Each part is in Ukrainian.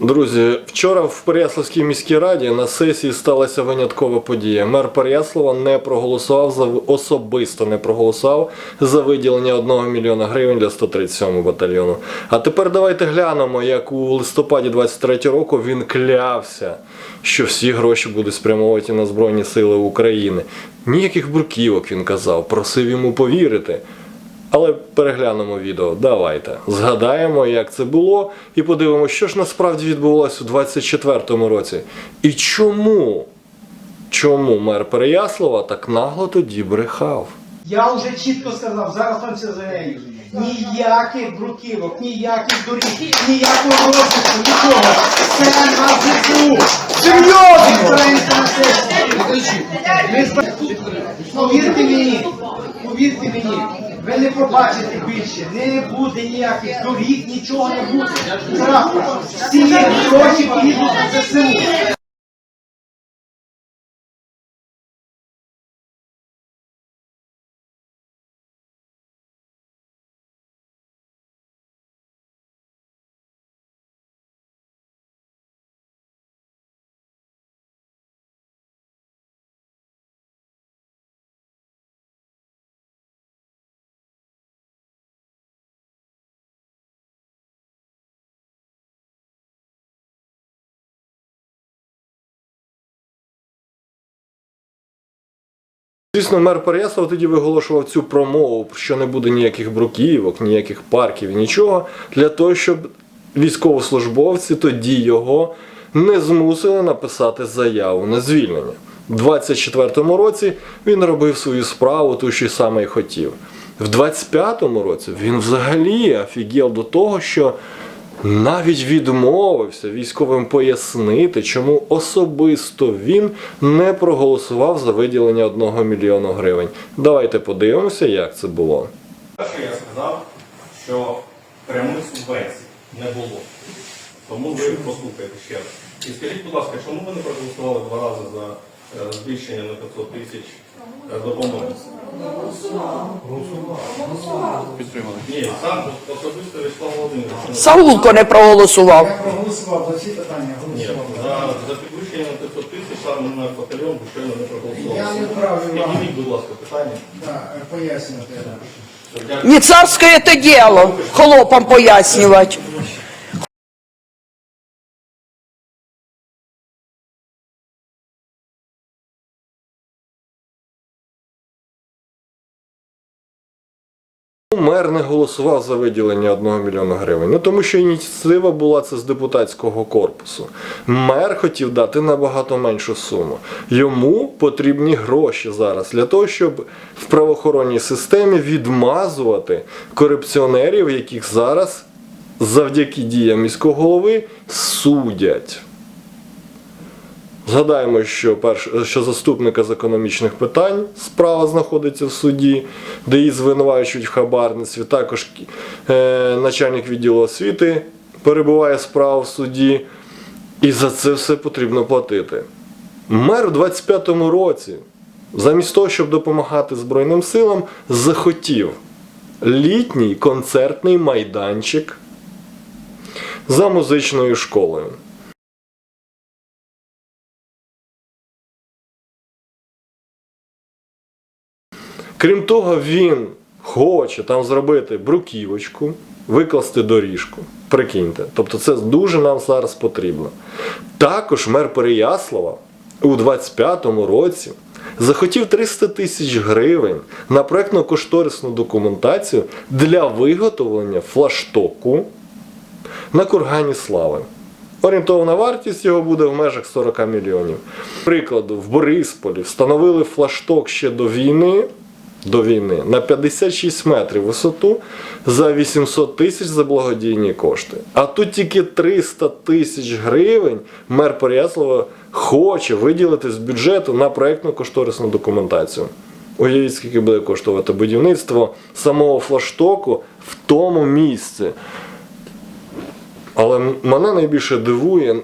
Друзі, вчора в Переяславській міській раді на сесії сталася виняткова подія. Мер Переяслава не проголосував за особисто не проголосував за виділення 1 мільйона гривень для 137 батальйону. А тепер давайте глянемо, як у листопаді 23 року він клявся, що всі гроші будуть спрямовані на Збройні Сили України. Ніяких бурківок він казав, просив йому повірити. Але переглянемо відео. Давайте згадаємо, як це було, і подивимося, що ж насправді відбувалося у 24-му році. І чому? Чому мер Переяслава так нагло тоді брехав? Я вже чітко сказав, зараз там все заявлю. Ніяких бруківок, ніяких доріг, ніякого розвитку, нічого. Це на ЗСУ. Серйозно! Повірте мені, повірте мені, ви не побачите більше, не буде ніяких доріг, нічого не буде. Всі гроші підуть за ЗСУ. Звісно, мер Переяслава тоді виголошував цю промову, що не буде ніяких бруківок, ніяких парків, нічого, для того, щоб військовослужбовці тоді його не змусили написати заяву на звільнення. У 24-му році він робив свою справу, ту, що саме й хотів. В 25-му році він взагалі офігел до того, що навіть відмовився військовим пояснити, чому особисто він не проголосував за виділення 1 мільйона гривень. Давайте подивимося, як це було. Перше я сказав, що прямих субвенцій не було. Тому ви послухайте ще раз. І скажіть, будь ласка, чому ви не проголосували два рази за е, збільшення на 500 тисяч е, допомоги? Підтримали. Ні, сам особисто Вячеслав Володимирович. Саулко не проголосував. Я проголосував за ці питання, Ні, голосував. за, за підвищення на 500 тисяч саме на батальйон щойно не проголосували. Я не правий вам. Підніміть, будь ласка, питання. Да, пояснювати. Дякую. Не царське це діло холопам пояснювати. Мер не голосував за виділення 1 мільйона гривень. Ну тому що ініціатива була це з депутатського корпусу. Мер хотів дати набагато меншу суму. Йому потрібні гроші зараз для того, щоб в правоохоронній системі відмазувати корупціонерів, яких зараз завдяки діям міського голови судять. Згадаємо, що перш, що заступника з економічних питань справа знаходиться в суді, де її звинувачують в хабарництві. Також е, начальник відділу освіти перебуває справа в суді, і за це все потрібно платити. Мер у 25-му році, замість того, щоб допомагати Збройним силам, захотів літній концертний майданчик за музичною школою. Крім того, він хоче там зробити бруківочку, викласти доріжку. Прикиньте. Тобто це дуже нам зараз потрібно. Також мер Переяслава у 25-му році захотів 300 тисяч гривень на проєктно-кошторисну документацію для виготовлення флаштоку на кургані слави. Орієнтовна вартість його буде в межах 40 мільйонів. Прикладу, в Борисполі встановили флашток ще до війни, до війни на 56 метрів висоту за 800 тисяч за благодійні кошти. А тут тільки 300 тисяч гривень мер Переяслава хоче виділити з бюджету на проєктну кошторисну документацію. Уявіть, скільки буде коштувати будівництво самого флаштоку в тому місці. Але мене найбільше дивує,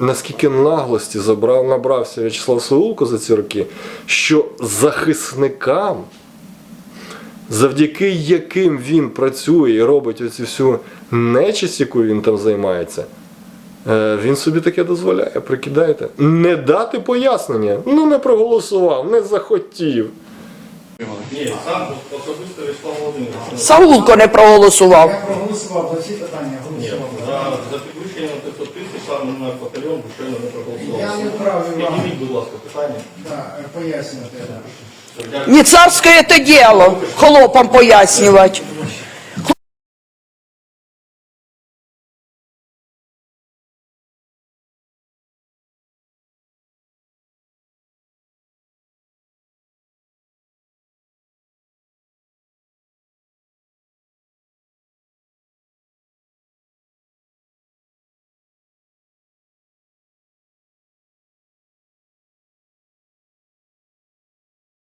наскільки наглості забрав, набрався В'ячеслав Саулко за ці роки, що захисникам, завдяки яким він працює і робить оцю всю нечисть, яку він там займається, Е, Він собі таке дозволяє, прикидайте. Не дати пояснення. Ну не проголосував, не захотів. Ні, сам особисто Вячеслав Володимирович. Саулко не проголосував. Я проголосував за ці питання, голосував. за, підвищення на 500 тисяч саме на батальйон щойно не проголосували. Я не вам. Підніміть, будь ласка, питання. Да, пояснювати. Не царское это дело холопам пояснювати.